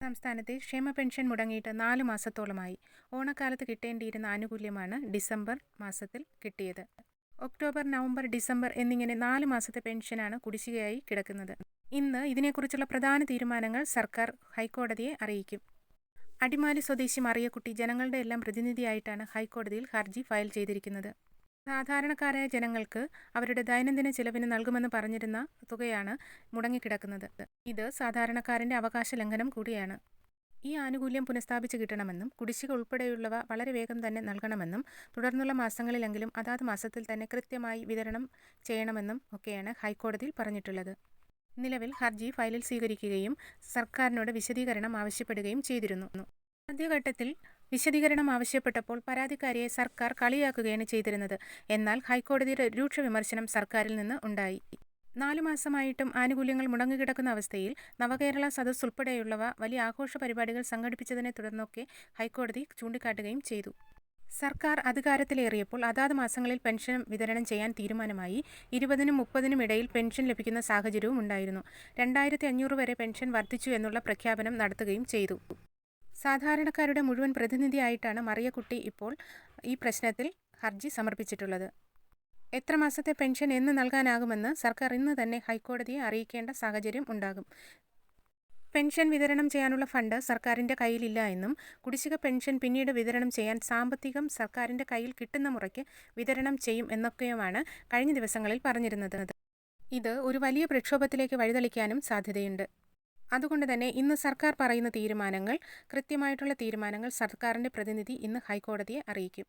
സംസ്ഥാനത്തെ ക്ഷേമ പെൻഷൻ മുടങ്ങിയിട്ട് നാല് മാസത്തോളമായി. ഓണക്കാലത്ത് കിട്ടേണ്ടിയിരുന്ന ആനുകൂല്യമാണ് ഡിസംബർ മാസത്തിൽ കിട്ടിയത്. ഒക്ടോബർ നവംബർ ഡിസംബർ എന്നിങ്ങനെ നാല് മാസത്തെ പെൻഷനാണ് കുടിശ്ശികയായി കിടക്കുന്നത്. ഇന്ന് ഇതിനെക്കുറിച്ചുള്ള പ്രധാന തീരുമാനങ്ങൾ സർക്കാർ ഹൈക്കോടതിയെ അറിയിക്കും. അടിമാലി സ്വദേശി മറിയക്കുട്ടി ജനങ്ങളുടെ എല്ലാം പ്രതിനിധിയായിട്ടാണ് ഹൈക്കോടതിയിൽ ഹർജി ഫയൽ ചെയ്തിരിക്കുന്നത്. സാധാരണക്കാരായ ജനങ്ങൾക്ക് അവരുടെ ദൈനംദിന ചിലവിന് നൽകുമെന്ന് പറഞ്ഞിരുന്ന തുകയാണ് മുടങ്ങിക്കിടക്കുന്നത്. ഇത് സാധാരണക്കാരന്റെ അവകാശ ലംഘനം കൂടിയാണ്. ഈ ആനുകൂല്യം പുനഃസ്ഥാപിച്ച് കിട്ടണമെന്നും കുടിശ്ശിക ഉൾപ്പെടെയുള്ളവ വളരെ വേഗം തന്നെ നൽകണമെന്നും തുടർന്നുള്ള മാസങ്ങളിലെങ്കിലും അതാത് മാസത്തിൽ തന്നെ കൃത്യമായി വിതരണം ചെയ്യണമെന്നും ഒക്കെയാണ് ഹൈക്കോടതിയിൽ പറഞ്ഞിട്ടുള്ളത്. നിലവിൽ ഹർജി ഫയലിൽ സ്വീകരിക്കുകയും സർക്കാരിനോട് വിശദീകരണം ആവശ്യപ്പെടുകയും ചെയ്തിരുന്നു. ആദ്യഘട്ടത്തിൽ വിശദീകരണം ആവശ്യപ്പെട്ടപ്പോൾ പരാതിക്കാരിയെ സർക്കാർ കളിയാക്കുകയാണ് ചെയ്തിരുന്നത്. എന്നാൽ ഹൈക്കോടതിയുടെ രൂക്ഷ വിമർശനം സർക്കാരിൽ നിന്ന് ഉണ്ടായി. നാലു മാസമായിട്ടും ആനുകൂല്യങ്ങൾ മുടങ്ങിക്കിടക്കുന്ന അവസ്ഥയിൽ നവകേരള സദസ് ഉൾപ്പെടെയുള്ളവ വലിയ ആഘോഷ പരിപാടികൾ സംഘടിപ്പിച്ചതിനെ തുടർന്നൊക്കെ ഹൈക്കോടതി ചൂണ്ടിക്കാട്ടുകയും ചെയ്തു. സർക്കാർ അധികാരത്തിലേറിയപ്പോൾ അതാത് മാസങ്ങളിൽ പെൻഷൻ വിതരണം ചെയ്യാൻ തീരുമാനമായി. ഇരുപതിനും മുപ്പതിനും ഇടയിൽ പെൻഷൻ ലഭിക്കുന്ന സാഹചര്യവും ഉണ്ടായിരുന്നു. രണ്ടായിരത്തി അഞ്ഞൂറ് വരെ പെൻഷൻ വർദ്ധിച്ചു എന്നുള്ള പ്രഖ്യാപനം നടത്തുകയും ചെയ്തു. സാധാരണക്കാരുടെ മുഴുവൻ പ്രതിനിധിയായിട്ടാണ് മറിയക്കുട്ടി ഇപ്പോൾ ഈ പ്രശ്നത്തിൽ ഹർജി സമർപ്പിച്ചിട്ടുള്ളത്. എത്ര മാസത്തെ പെൻഷൻ എന്ന് നൽകാനാകുമെന്ന് സർക്കാർ ഇന്ന് തന്നെ ഹൈക്കോടതിയെ അറിയിക്കേണ്ട സാഹചര്യം ഉണ്ടാകും. പെൻഷൻ വിതരണം ചെയ്യാനുള്ള ഫണ്ട് സർക്കാരിന്റെ കയ്യിലില്ല എന്നും കുടിശ്ശിക പെൻഷൻ പിന്നീട് വിതരണം ചെയ്യാൻ സാമ്പത്തികം സർക്കാരിന്റെ കയ്യിൽ കിട്ടുന്ന മുറയ്ക്ക് വിതരണം ചെയ്യും എന്നൊക്കെയുമാണ് കഴിഞ്ഞ ദിവസങ്ങളിൽ പറഞ്ഞിരുന്നത്. ഇത് ഒരു വലിയ പ്രക്ഷോഭത്തിലേക്ക് വഴിതെളിക്കാനും സാധ്യതയുണ്ട്. അതുകൊണ്ട് തന്നെ ഇന്ന് സർക്കാർ പറയുന്ന തീരുമാനങ്ങൾ കൃത്യമായിട്ടുള്ള തീരുമാനങ്ങൾ സർക്കാരിന്റെ പ്രതിനിധി ഇന്ന് ഹൈക്കോടതിയെ അറിയിക്കും.